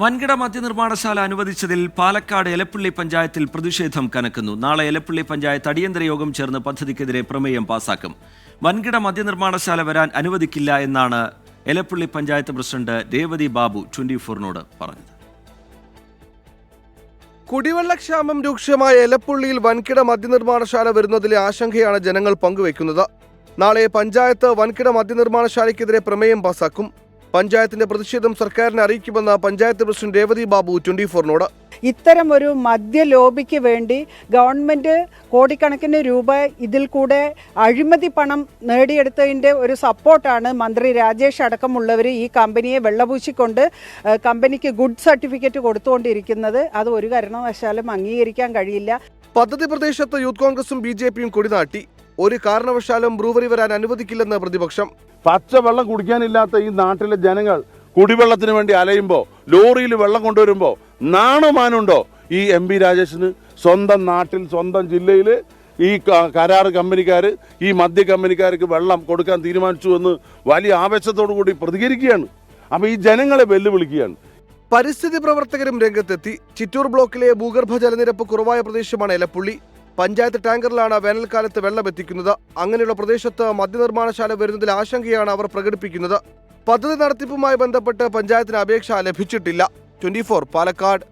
വൻകിട മദ്യനിർമ്മാണശാല അനുവദിച്ചതിൽ പാലക്കാട് എലപ്പള്ളി പഞ്ചായത്തിൽ പ്രതിഷേധം കനക്കുന്നു. നാളെ എലപ്പള്ളി പഞ്ചായത്ത് അടിയന്തര യോഗം ചേർന്ന് പദ്ധതിക്കെതിരെ പ്രമേയം പാസാക്കും. വൻകിട മദ്യനിർമ്മാണശാല വരാൻ അനുവദിക്കില്ല എന്നാണ് എലപ്പള്ളി പഞ്ചായത്ത് പ്രസിഡന്റ് രേവതി ബാബു ട്വന്റി ഫോറിനോട് പറഞ്ഞത്. കുടിവെള്ളക്ഷാമം രൂക്ഷമായ എലപ്പുള്ളിയിൽ വൻകിട മദ്യനിർമ്മാണശാല വരുന്നതിലെ ആശങ്കയാണ് ജനങ്ങൾ പങ്കുവയ്ക്കുന്നത്. നാളെ പഞ്ചായത്ത് വൻകിട മദ്യനിർമ്മാണശാലയ്ക്കെതിരെ പ്രമേയം പാസാക്കും. പഞ്ചായത്തിന്റെ പ്രതിഷേധം സർക്കാരിനെ അറിയിക്കുമെന്ന പഞ്ചായത്ത് പ്രസിഡന്റ് രേവതി ബാബു ട്വന്റി ഫോറിനോട് ഇത്തരം ഒരു മദ്യ ലോബിക്ക് വേണ്ടി ഗവൺമെന്റ് കോടിക്കണക്കിന് രൂപ ഇതിൽ കൂടെ അഴിമതി പണം നേടിയെടുത്തതിന്റെ ഒരു സപ്പോർട്ടാണ് മന്ത്രി രാജേഷ് അടക്കമുള്ളവർ ഈ കമ്പനിയെ വെള്ളപൂശിക്കൊണ്ട് കമ്പനിക്ക് ഗുഡ് സർട്ടിഫിക്കറ്റ് കൊടുത്തുകൊണ്ടിരിക്കുന്നത്. അത് ഒരു കാരണവശാലും അംഗീകരിക്കാൻ കഴിയില്ല. പദ്ധതി പ്രദേശത്ത് യൂത്ത് കോൺഗ്രസും ബി ജെ പിയും കൊടിനാട്ടി. ഒരു കാരണവശാലും ബ്രൂവറി വരാൻ അനുവദിക്കില്ലെന്ന് പ്രതിപക്ഷം. പച്ചവെള്ളം കുടിക്കാനില്ലാത്ത ഈ നാട്ടിലെ ജനങ്ങൾ കുടിവെള്ളത്തിന് വേണ്ടി അലയുമ്പോൾ ലോറിയിൽ വെള്ളം കൊണ്ടുവരുമ്പോൾ നാണമാനുണ്ടോ ഈ എം പി രാജേഷിന്? സ്വന്തം നാട്ടിൽ സ്വന്തം ജില്ലയിൽ ഈ കരാർ കമ്പനിക്കാർ ഈ മദ്യ കമ്പനിക്കാർക്ക് വെള്ളം കൊടുക്കാൻ തീരുമാനിച്ചു എന്ന് വലിയ ആവേശത്തോടു കൂടി പ്രതികരിക്കുകയാണ്. അപ്പോൾ ഈ ജനങ്ങളെ വെല്ലുവിളിക്കുകയാണ്. പരിസ്ഥിതി പ്രവർത്തകരും രംഗത്തെത്തി. ചിറ്റൂർ ബ്ലോക്കിലെ ഭൂഗർഭ ജലനിരപ്പ് കുറവായ പ്രദേശമാണ് എലപ്പുള്ളി. പഞ്ചായത്ത് ടാങ്കറിലാണ് വേനൽക്കാലത്ത് വെള്ളം എത്തിക്കുന്നത്. അങ്ങനെയുള്ള പ്രദേശത്ത് മദ്യനിർമ്മാണശാല വരുന്നതിൽ ആശങ്കയാണ് അവർ പ്രകടിപ്പിക്കുന്നത്. പദ്ധതി നടത്തിപ്പുമായി ബന്ധപ്പെട്ട് പഞ്ചായത്തിന് അപേക്ഷ ലഭിച്ചിട്ടില്ല. ട്വന്റി പാലക്കാട്.